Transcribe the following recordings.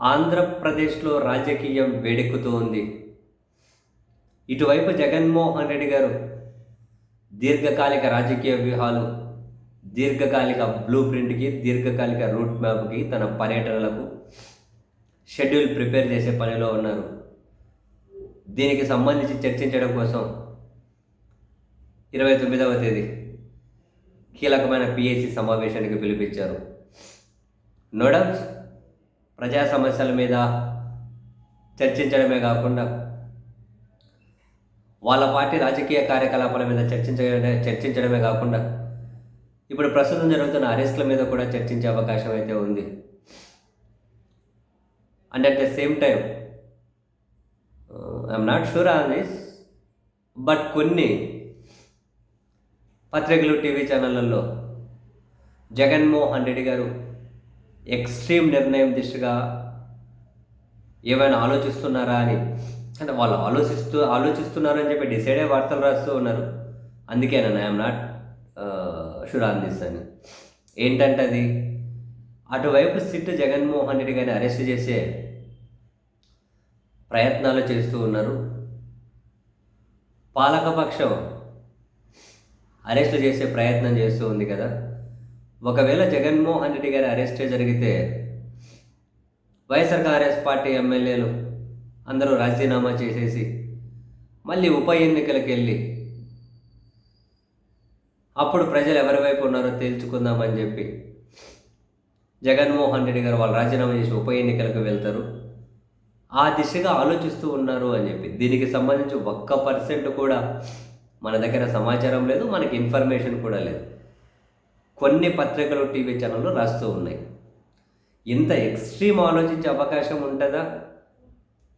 ఆంధ్రప్రదేశ్లో రాజకీయం వేడెక్కుతూ ఉంది ఇటువైపు జగన్మోహన్ రెడ్డి గారు దీర్ఘకాలిక రాజకీయ వ్యూహాలు దీర్ఘకాలిక బ్లూ ప్రింట్కి దీర్ఘకాలిక రూట్ మ్యాప్కి తన పర్యటనలకు షెడ్యూల్ ప్రిపేర్ చేసే పనిలో ఉన్నారు. దీనికి సంబంధించి చర్చించడం కోసం ఇరవై తొమ్మిదవ తేదీ కీలకమైన పిఎస్సి సమావేశానికి పిలిపించారు నో ప్రజా సమస్యల మీద చర్చించడమే కాకుండా వాళ్ళ పార్టీ రాజకీయ కార్యకలాపాల మీద చర్చించడమే చర్చించడమే కాకుండా ఇప్పుడు ప్రస్తుతం జరుగుతున్న అరెస్ట్ల మీద కూడా చర్చించే అవకాశం అయితే ఉంది. And at the same time I'm not sure on this but కొన్ని పత్రికలు టీవీ ఛానళ్ళల్లో జగన్మోహన్ రెడ్డి గారు ఎక్స్ట్రీమ్ నిర్ణయం దిశగా ఏమైనా ఆలోచిస్తున్నారా అని? అంటే వాళ్ళు ఆలోచిస్తూ ఆలోచిస్తున్నారని చెప్పి డిసైడే వార్తలు రాస్తూ ఉన్నారు. అందుకే నన్ను I'm not sure on this అని. ఏంటంటే అది అటువైపు సిట్ జగన్మోహన్ రెడ్డి గారిని అరెస్ట్ చేసే ప్రయత్నాలు చేస్తూ ఉన్నారు. పాలకపక్షం అరెస్ట్ చేసే ప్రయత్నం చేస్తూ ఉంది కదా. ఒకవేళ జగన్మోహన్ రెడ్డి గారి అరెస్టే జరిగితే వైఎస్ఆర్ కాంగ్రెస్ పార్టీ ఎమ్మెల్యేలు అందరూ రాజీనామా చేసేసి మళ్ళీ ఉప ఎన్నికలకు వెళ్ళి అప్పుడు ప్రజలు ఎవరి వైపు ఉన్నారో తేల్చుకుందామని చెప్పి జగన్మోహన్ రెడ్డి గారు వాళ్ళు రాజీనామా చేసి ఉప ఎన్నికలకు వెళ్తారు. ఆ దిశగా ఆలోచిస్తూ ఉన్నారు అని చెప్పి. దీనికి సంబంధించి ఒక్క పర్సెంట్ కూడా మన దగ్గర సమాచారం లేదు మనకి ఇన్ఫర్మేషన్ కూడా లేదు. కొన్ని పత్రికలు టీవీ ఛానళ్ళు రాస్తూ ఉన్నాయి. ఇంత ఎక్స్ట్రీమ్ ఆలోచించే అవకాశం ఉంటుందా?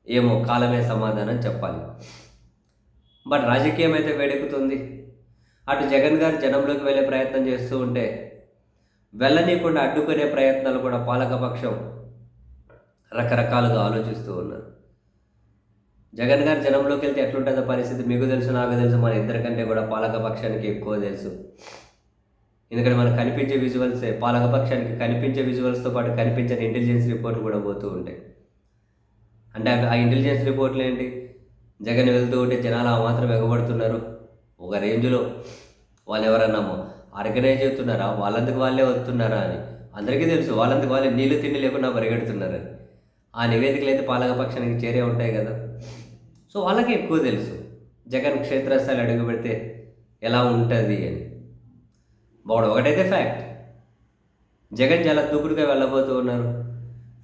ఏమో కాలమే సమాధానం చెప్పాలి. బట్ రాజకీయం అయితే వేడెక్కుతుంది. అటు జగన్ గారు జనంలోకి వెళ్ళే ప్రయత్నం చేస్తూ ఉంటే వెళ్ళనీయకుండా అడ్డుకునే ప్రయత్నాలు కూడా పాలకపక్షం రకరకాలుగా ఆలోచిస్తూ ఉన్నారు. జగన్ గారు జనంలోకి వెళ్తే ఎట్లుంటుందో పరిస్థితి మీకు తెలుసు నాకు తెలుసు మన ఇద్దరికంటే కూడా పాలకపక్షానికి ఎక్కువ తెలుసు. ఎందుకంటే మనకు కనిపించే విజువల్సే పాలకపక్షానికి కనిపించే విజువల్స్తో పాటు కనిపించని ఇంటెలిజెన్స్ రిపోర్ట్లు కూడా పోతూ ఉంటాయి. అంటే ఆ ఇంటెలిజెన్స్ రిపోర్ట్లు ఏంటి? జగన్ వెళ్తూ ఉంటే జనాలు ఆ మాత్రం ఎగబడుతున్నారు. ఒక రేంజ్లో వాళ్ళు ఎవరన్నామో ఆర్గనైజ్ అవుతున్నారా వాళ్ళందుకు వాళ్ళే వస్తున్నారా అని. అందరికీ తెలుసు వాళ్ళందుకు వాళ్ళే నీళ్ళు తిండి లేకుండా పరిగెడుతున్నారు ఆ నివేదికలు అయితే పాలకపక్షానికి చేరే ఉంటాయి కదా. సో వాళ్ళకి ఎక్కువ తెలుసు. జగన్ క్షేత్రస్థాయి అడుగు పెడితే ఎలా ఉంటుంది అని. బాగుండు ఒకటైతే ఫ్యాక్ట్ జగన్ చాలా దూకుడుగా వెళ్ళబోతూ ఉన్నారు.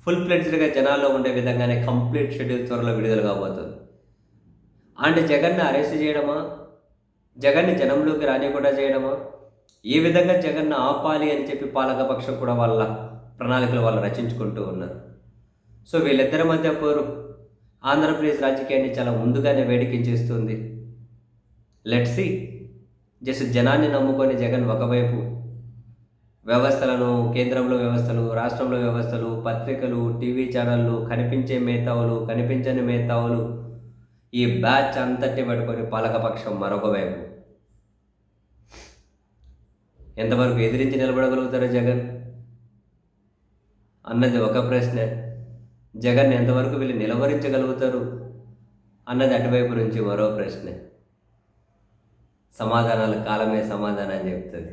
ఫుల్ ఫ్లెడ్జ్డ్గా జనాల్లో ఉండే విధంగానే కంప్లీట్ షెడ్యూల్ త్వరలో విడుదల కాబోతుంది. అంటే జగన్ని అరెస్ట్ చేయడమా? జగన్ని జనంలోకి రానికుండా చేయడమా? ఏ విధంగా జగన్ను ఆపాలి అని చెప్పి పాలకపక్షం కూడా వాళ్ళ ప్రణాళికలు వాళ్ళు రచించుకుంటూ ఉన్నారు. సో వీళ్ళిద్దరి మధ్య పోరు. ఆంధ్రప్రదేశ్ రాజకీయాన్ని చాలా ముందుగానే వేడికించేస్తుంది. లెట్ సి జస్ట్ జనాన్ని నమ్ముకొని జగన్ ఒకవైపు వ్యవస్థలను కేంద్రంలో వ్యవస్థలు రాష్ట్రంలో వ్యవస్థలు పత్రికలు టీవీ ఛానళ్ళు కనిపించే మేధావులు కనిపించని మేధావులు ఈ బ్యాచ్ అంతటి పడుకొని పాలకపక్షం మరొక వైపు. ఎంతవరకు ఎదిరించి నిలబడగలుగుతారో జగన్? అన్నది ఒక ప్రశ్న. జగన్ ఎంతవరకు వీళ్ళు నిలవరించగలుగుతారు? అన్నది అటువైపు నుంచి మరో ప్రశ్న. సమాధానాలు కాలమే సమాధానం చెప్తుంది.